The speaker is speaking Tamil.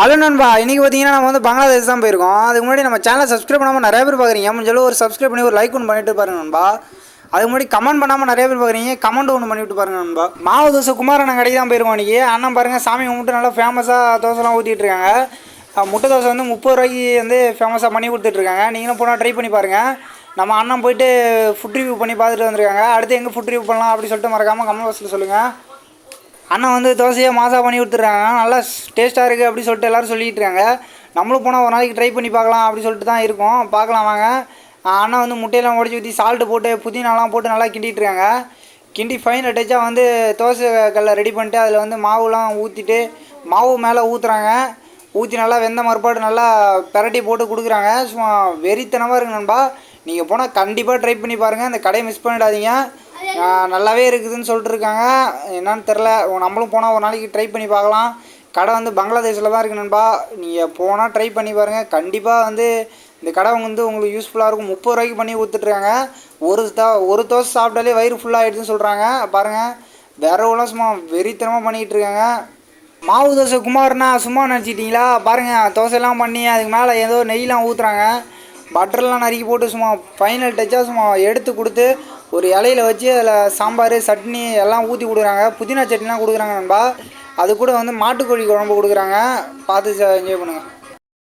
ஹலோ நண்பா இன்றைக்கி பார்த்தீங்கன்னா நம்ம வந்து பங்களாதேஷ் தான் போயிருக்கோம். அதுக்கு முன்னாடி நம்ம சேனலை சப்ஸ்கிரைப் பண்ணாமல் நிறைய பேர் பார்க்குறீங்க முடிஞ்சளவு ஒரு சப்ஸ்கிரைப் பண்ணி ஒரு லைக் ஒன்று பண்ணிட்டு பாருங்க நண்பா. அதுக்கு முன்னாடி கமெண்ட் பண்ணாமல் நிறைய பேர் பார்க்குறீங்க கமெண்ட் ஒன்று பண்ணிவிட்டு பாருங்க நண்பா. மாவு தோசை குமாரண்ணன் கடைக்கு தான் போயிருக்கோம் இன்றைக்கி அண்ணன் பாருங்கள் சாமி கும்பிட்டு நல்லா ஃபேமஸாக தோசைலாம் ஊற்றிட்டு இருக்காங்க. முட்டை தோசை வந்து முப்பது ரூபாய்க்கு வந்து ஃபேமஸாக பண்ணி கொடுத்துட்ருக்காங்க நீங்களும் போனால் ட்ரை பண்ணி பாருங்கள் நம்ம அண்ணன் போயிட்டு ஃபுட் ரிவ்யூ பண்ணி பார்த்துட்டு வந்திருக்காங்க. அடுத்து எங்கே ஃபுட் ரிவ்யூ பண்ணலாம் அப்படின்னு சொல்லிட்டு மறக்காமல் கமெண்ட் பாக்ஸில் சொல்லுங்கள் அண்ணன் வந்து தோசையை மாசா பண்ணி கொடுத்துட்றாங்க. நல்லா டேஸ்ட்டாக இருக்குது அப்படின்னு சொல்லிட்டு எல்லோரும் சொல்லிட்டு இருக்காங்க. நம்மளும் போனால் ஒரு நாளைக்கு ட்ரை பண்ணி பார்க்கலாம் அப்படின்னு சொல்லிட்டு தான் இருக்கோம். பார்க்கலாம் வாங்க. அண்ணன் வந்து முட்டையெல்லாம் உடச்சி ஊற்றி சால்ட்டு போட்டு புதினாலாம் போட்டு நல்லா கிண்டிட்டு இருக்காங்க. கிண்டி ஃபைன் டச்சாக வந்து தோசை கல்லை ரெடி பண்ணிட்டு அதில் வந்து மாவுலாம் ஊற்றிட்டு மாவு மேலே ஊற்றுறாங்க ஊற்றி நல்லா வெந்த மறுபாடு நல்லா பிரட்டி போட்டு கொடுக்குறாங்க. சும்மா வெறித்தனமாக இருக்கு நண்பா. நீங்கள் போனால் கண்டிப்பாக ட்ரை பண்ணி பாருங்கள் இந்த கடையை மிஸ் பண்ணிடாதீங்க. நல்லாவே இருக்குதுன்னு சொல்லிட்டு இருக்காங்க என்னன்னு தெரில நம்மளும் போனால் ஒரு நாளைக்கு ட்ரை பண்ணி பார்க்கலாம். கடை வந்து பங்களாதேஷில் தான் இருக்கு நண்பா. நீங்கள் போனால் ட்ரை பண்ணி பாருங்கள் கண்டிப்பாக வந்து இந்த கடை வந்து உங்களுக்கு யூஸ்ஃபுல்லாக இருக்கும். முப்பது ரூபாய்க்கு பண்ணி கொடுத்துட்ருக்காங்க ஒரு தோ ஒரு தோசை சாப்பிட்டாலே வயிறு ஃபுல்லாகிடுதுன்னு சொல்கிறாங்க பாருங்கள் வேறவெல்லாம் சும்மா வெறித்தனமாக பண்ணிகிட்டு இருக்காங்க மாவு தோசை குமார்னா சும்மா நினச்சிட்டிங்களா? பாருங்கள் தோசைலாம் பண்ணி அதுக்கு மேலே ஏதோ நெய்லாம் ஊற்றுறாங்க பட்டர்லாம் நறுக்கி போட்டு சும்மா ஃபைனல் டச்சாக சும்மா எடுத்து கொடுத்து ஒரு இலையில வச்சு அதில் சாம்பார் சட்னி எல்லாம் ஊற்றி கொடுக்குறாங்க. புதினா சட்னிலாம் கொடுக்குறாங்க நண்பா. அது கூட வந்து மாட்டுக்கோழி குழம்பு கொடுக்குறாங்க. பார்த்து என்ஜாய் பண்ணுங்கள்